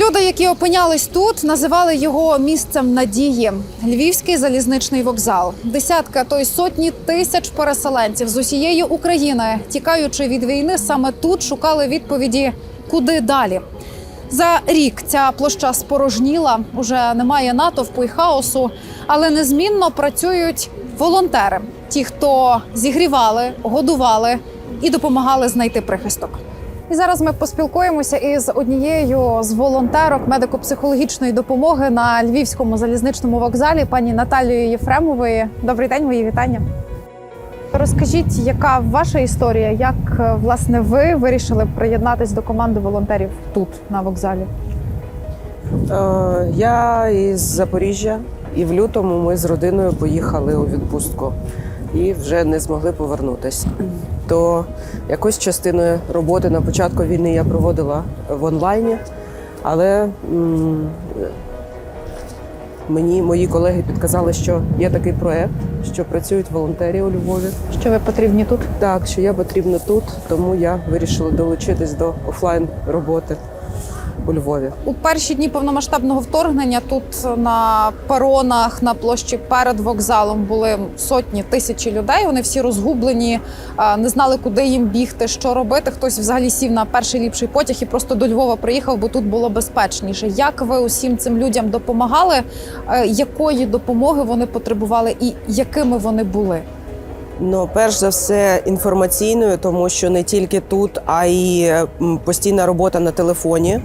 Люди, які опинялись тут, називали його місцем надії. Львівський залізничний вокзал. Десятка, то й сотні тисяч переселенців з усієї України, тікаючи від війни, саме тут шукали відповіді, куди далі. За рік ця площа спорожніла, уже немає натовпу і хаосу, але незмінно працюють волонтери, ті, хто зігрівали, годували і допомагали знайти прихисток. І зараз ми поспілкуємося із однією з волонтерок медико-психологічної допомоги на львівському залізничному вокзалі, пані Наталією Єфремової. Добрий день, мої вітання. Розкажіть, яка ваша історія? Як е, власне ви вирішили приєднатись до команди волонтерів тут на вокзалі? Е, Я із Запоріжжя, і в лютому ми з родиною поїхали у відпустку і вже не змогли повернутися. То якось частиною роботи на початку війни я проводила в онлайні, але мені мої колеги підказали, що є такий проект, що працюють волонтери у Львові. Що ви потрібні тут? Так, що я потрібна тут, тому я вирішила долучитись до офлайн роботи у Львові. У перші дні повномасштабного вторгнення тут на перонах на площі перед вокзалом були сотні тисячі людей. Вони всі розгублені, не знали, куди їм бігти, що робити. Хтось взагалі сів на перший ліпший потяг і просто до Львова приїхав, бо тут було безпечніше. Як ви усім цим людям допомагали? Е, Якої допомоги вони потребували, і якими вони були? Ну, перш за все, інформаційною, тому що не тільки тут, а й постійна робота на телефоні.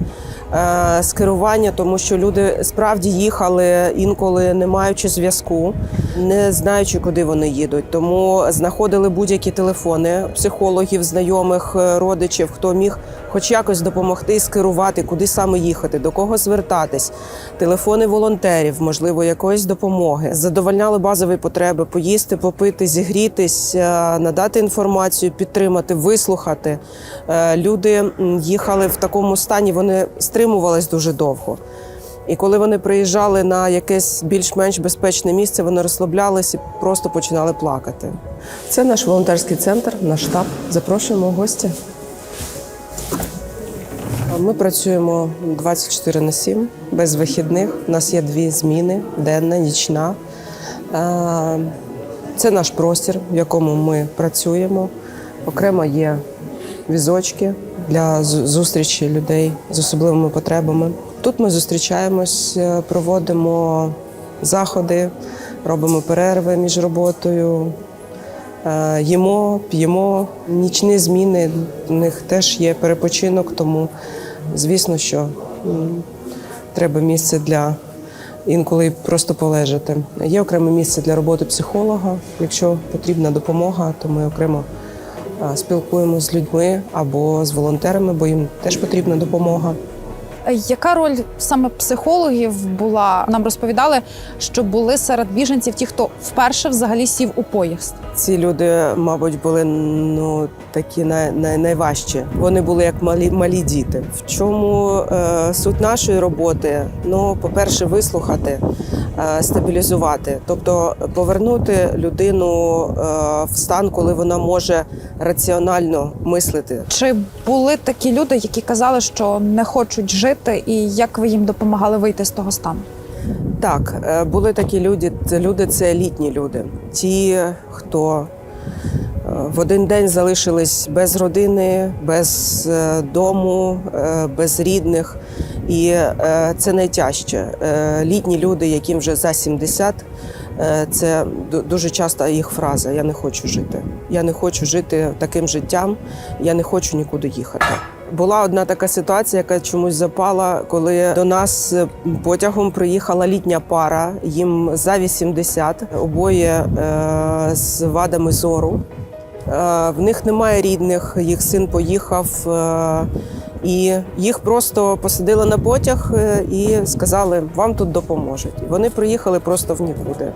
Е, Скерування, тому що люди справді їхали інколи не маючи зв'язку, не знаючи, куди вони їдуть. Тому знаходили будь-які телефони психологів, знайомих, е, родичів, хто міг хоч якось допомогти скерувати, куди саме їхати, до кого звертатись, телефони волонтерів, можливо, якоїсь допомоги. Задовольняли базові потреби: поїсти, попити, зігрітись, е, надати інформацію, підтримати, вислухати. Люди їхали в такому стані, вони стримувались дуже довго. І коли вони приїжджали на якесь більш-менш безпечне місце, вони розслаблялися і просто починали плакати. Це наш волонтерський центр, наш штаб. Запрошуємо в гості. Ми працюємо 24 на 7, без вихідних. У нас є дві зміни: денна, нічна. Е, Це наш простір, в якому ми працюємо. Окремо є візочки для зустрічі людей з особливими потребами. Тут ми зустрічаємось, е, проводимо заходи, робимо перерви між роботою, Е, Їмо, п'ємо. Нічні зміни, в них теж є перепочинок, тому звісно, що треба місце для інколи просто полежати. Є окреме місце для роботи психолога. Якщо потрібна допомога, то ми окремо спілкуємося з людьми або з волонтерами, бо їм теж потрібна допомога. Яка роль саме психологів була? Нам розповідали, що були серед біженців ті, хто вперше взагалі сів у поїзд. Ці люди, мабуть, були ну такі най, най, найважчі. Вони були як малі малі діти. В чому е, суть нашої роботи? Ну, по-перше, вислухати, е, стабілізувати, тобто повернути людину е, в стан, коли вона може раціонально мислити. Чи були такі люди, які казали, що не хочуть жити, і як ви їм допомагали вийти з того стану? Так, е, були такі люди. Люди це елітні люди. Ті, хто е, в один день залишились без родини, без е, дому, без рідних. І це найтяжче. Літні люди, яким вже за 70, е, це дуже часто їх фраза Я не хочу жити. Я не хочу жити таким життям, я не хочу нікуди їхати. Була одна така ситуація, яка чомусь запала, коли до нас потягом приїхала літня пара, їм за 80, обоє е, з вадами зору. Е, в них немає рідних, їх син поїхав, е, і їх просто посадили на потяг е, і сказали, вам тут допоможуть. Вони приїхали просто в нікуди.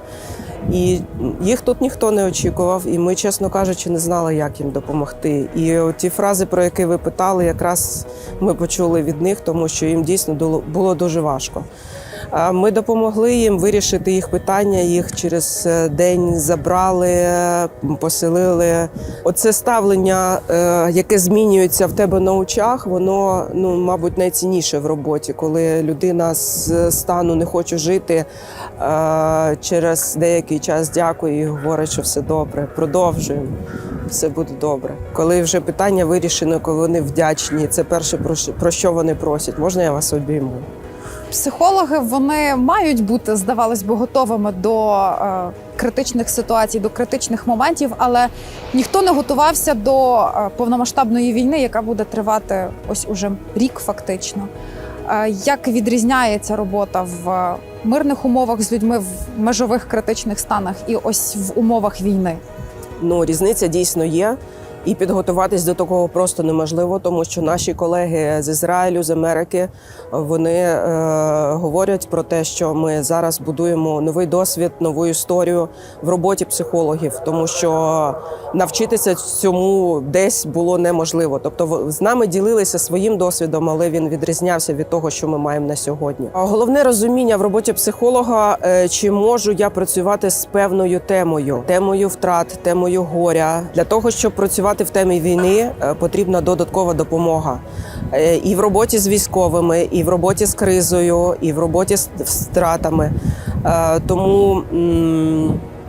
І їх тут ніхто не очікував, і ми, чесно кажучи, не знали, як їм допомогти. І ті фрази, про які ви питали, якраз ми почули від них, тому що їм дійсно було- дуже важко. Ми допомогли їм вирішити їх питання. Їх через е, день забрали, е, поселили. Оце ставлення, е, яке змінюється в тебе на очах, воно ну, мабуть, найцінніше в роботі, коли людина з стану не хоче жити. е, Через деякий час дякує і говорить, що все добре. Продовжуємо. Все буде добре. Коли вже питання вирішено, коли вони вдячні, це перше про що вони просять. Можна я вас обійму? Психологи вони мають бути, здавалось би, готовими до е, критичних ситуацій, до критичних моментів, але ніхто не готувався до е, повномасштабної війни, яка буде тривати ось уже рік, фактично. Е, як відрізняється робота в мирних умовах з людьми в межових критичних станах і ось в умовах війни? Ну, різниця дійсно є. І підготуватись до такого просто неможливо, тому що наші колеги з Ізраїлю, з Америки, вони е, говорять про те, що ми зараз будуємо новий досвід, нову історію в роботі психологів, тому що навчитися цьому десь було неможливо. Тобто, з нами ділилися своїм досвідом, але він відрізнявся від того, що ми маємо на сьогодні. Головне розуміння в роботі психолога, е, чи можу я працювати з певною темою, темою втрат, темою горя. Для того, щоб працювати в темі війни, е, потрібна додаткова допомога. Е, І в роботі з військовими, і в роботі з кризою, і в роботі з втратами. Е, Тому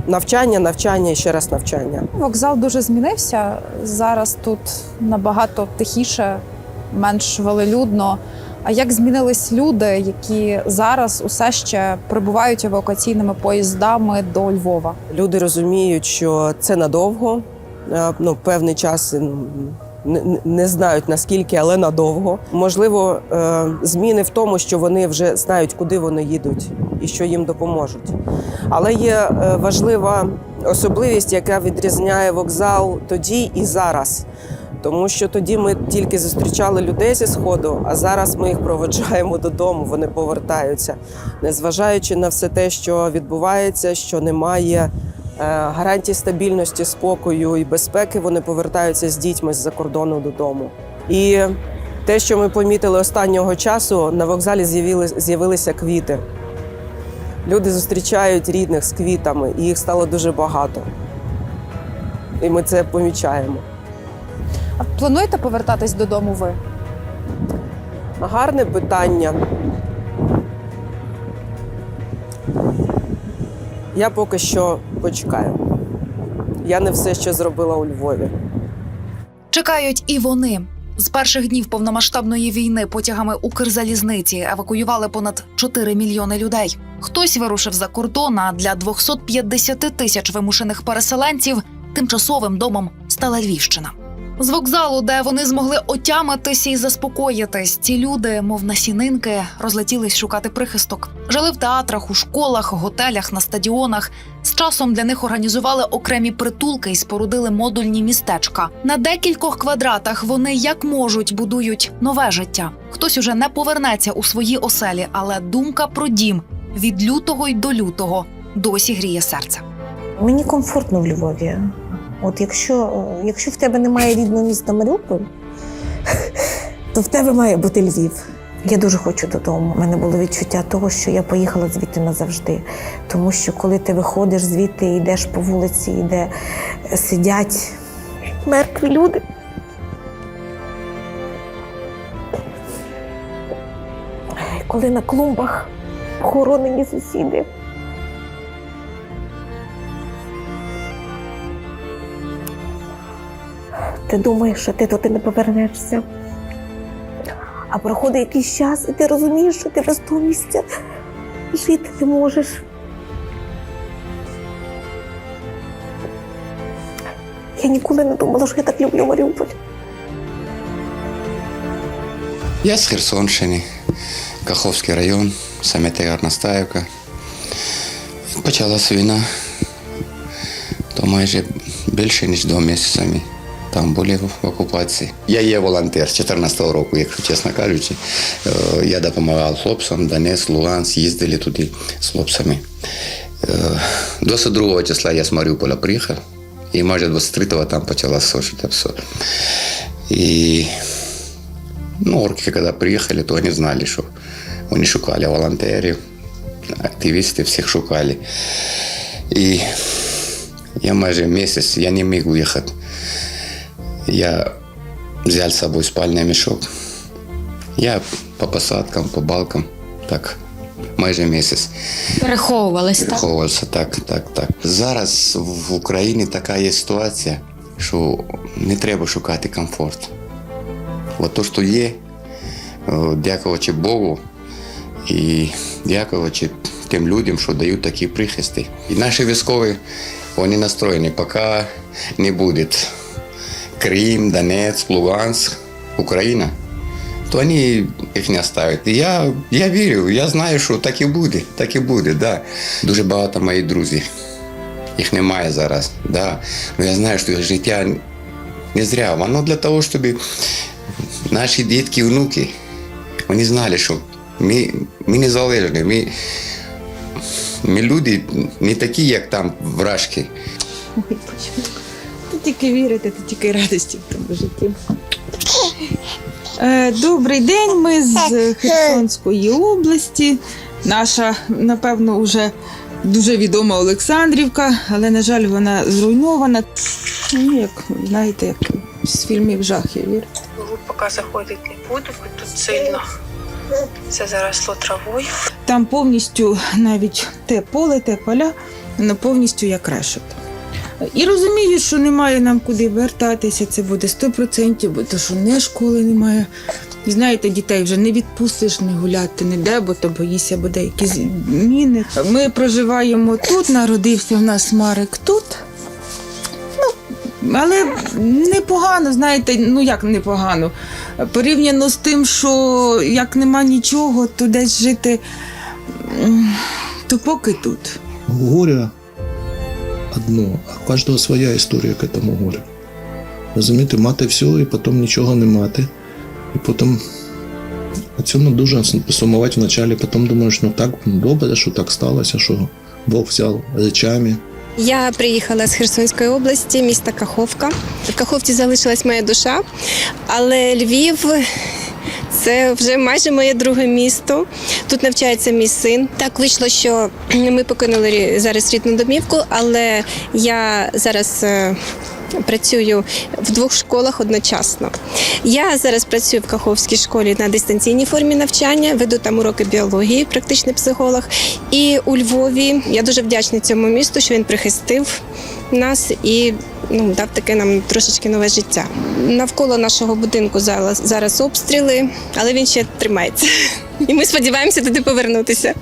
навчання, навчання і ще раз навчання. Вокзал дуже змінився. Зараз тут набагато тихіше, менш велелюдно. А як змінились люди, які зараз усе ще прибувають евакуаційними поїздами до Львова? Люди розуміють, що це надовго. Е, Ну, певний час не, знають наскільки, але надовго. Можливо, е, зміни в тому, що вони вже знають, куди вони їдуть і що їм допоможуть. Але є е, важлива особливість, яка відрізняє вокзал тоді і зараз. Тому що тоді ми тільки зустрічали людей зі сходу, а зараз ми їх проведжаємо додому. Вони повертаються, незважаючи на все те, що відбувається, що немає гарантій стабільності, спокою і безпеки. Вони повертаються з дітьми з-за кордону додому. І те, що ми помітили останнього часу, на вокзалі з'явили- з'явилися квіти. Люди зустрічають рідних з квітами, і їх стало дуже багато. І ми це помічаємо. А плануєте повертатись додому ви? Гарне питання. Я поки що почекаю. Я не все ще зробила у Львові. Чекають і вони. З перших днів повномасштабної війни потягами Укрзалізниці евакуювали понад 4 мільйони людей. Хтось вирушив за кордон, а для 250 тисяч вимушених переселенців тимчасовим домом стала Львівщина. З вокзалу, де вони змогли отямитися і заспокоїтись, ці люди, мов насінинки, розлетілись шукати прихисток. Жили в театрах, у школах, готелях, на стадіонах. З часом для них організували окремі притулки і спорудили модульні містечка. На декількох квадратах вони як можуть будують нове життя. Хтось уже не повернеться у свої оселі, але думка про дім від лютого й до лютого досі гріє серце. Мені комфортно в Львові. От якщо, якщо в тебе немає рідного міста Маріуполь, то в тебе має бути Львів. Я дуже хочу додому. У мене було відчуття того, що я поїхала звідти назавжди. Тому що коли ти виходиш звідти, йдеш по вулиці, де сидять мертві люди. Коли на клумбах похоронені сусіди. Ти думаєш, що ти туди не повернешся. А проходить якийсь час, і ти розумієш, що ти без того місця жити не можеш. Я ніколи не думала, що я так люблю Маріуполь. Я з Херсонщини, Каховський район, Сам'ятей Гарнастаївка. Почалась війна, то майже більше, ніж два місяцями. Там були в окупації. Я є волонтер з 14-го року, якщо чесно кажучи. Е, Я допомагав хлопцям, Донець, Луганськ, їздили туди з хлопцями. Е, 22 числа я з Маріуполя приїхав, і майже 23-го там почалося це все. І Ну, орки, когда приехали, то они знали, что они шукали волонтерів. активісти всіх шукали. І я майже місяць я не міг уїхати. Я взяв з собою спальний мішок. Я по посадкам, по балкам, так, майже місяць. Переховувались, так? Ховався, так, так, так. Зараз в Україні така є ситуація, що не треба шукати комфорт. От то, що є, е, дякуючи Богу і дякуючи тим людям, що дають такі прихисти. І наші військові вони настроєні, поки не буде Крим, Донецьк, Луганськ, Україна, то вони їх не оставлять. І я, я вірю, я знаю, що так і буде, так і буде. Да. Дуже багато моїх друзів. Їх немає зараз. Да. Ну я знаю, що життя не зря. Воно для того, щоб наші дітки, внуки, вони знали, що ми, ми незалежні, ми, ми люди не такі, як там вражки. Тільки вірити, ти тільки радості в тому житті. Е, Добрий день, ми з Херсонської області. Наша, напевно, вже дуже відома Олександрівка, але, на жаль, вона зруйнована. Ну, як, знаєте, як з фільмів жахів. вір. Вглубь поки заходити не буду, бо тут сильно. Це заросло травою. Там повністю навіть те поле, те поля, воно повністю як решет. І розумію, що немає нам куди вертатися, це буде 100%, бо то, що не школи немає. І знаєте, дітей вже не відпустиш не гуляти ніде, бо то боїшся, буде якісь міни. Ми проживаємо тут, народився в нас Марик тут. Ну, але непогано, знаєте, ну як непогано. Порівняно з тим, що як нема нічого, то десь жити, то поки тут. горе одно, а у кожного своя історія к этому горю. Розумієте, мати все і потім нічого не мати. І потім на цьому дуже сумувати вначалі, потім думаєш, ну так добре, що так сталося, що Бог взяв речами. Я приїхала з Херсонської області, міста Каховка. В Каховці залишилась моя душа, але Львів це вже майже моє друге місто. Тут навчається мій син. Так вийшло, що ми покинули зараз рідну домівку, але я зараз. е, Працюю в двох школах одночасно. Я зараз працюю в Каховській школі на дистанційній формі навчання, веду там уроки біології, практичний психолог. І у Львові я дуже вдячна цьому місту, що він прихистив нас і ну, дав таке нам трошечки нове життя. Навколо нашого будинку зараз, зараз обстріли, але він ще тримається. І ми сподіваємося туди повернутися.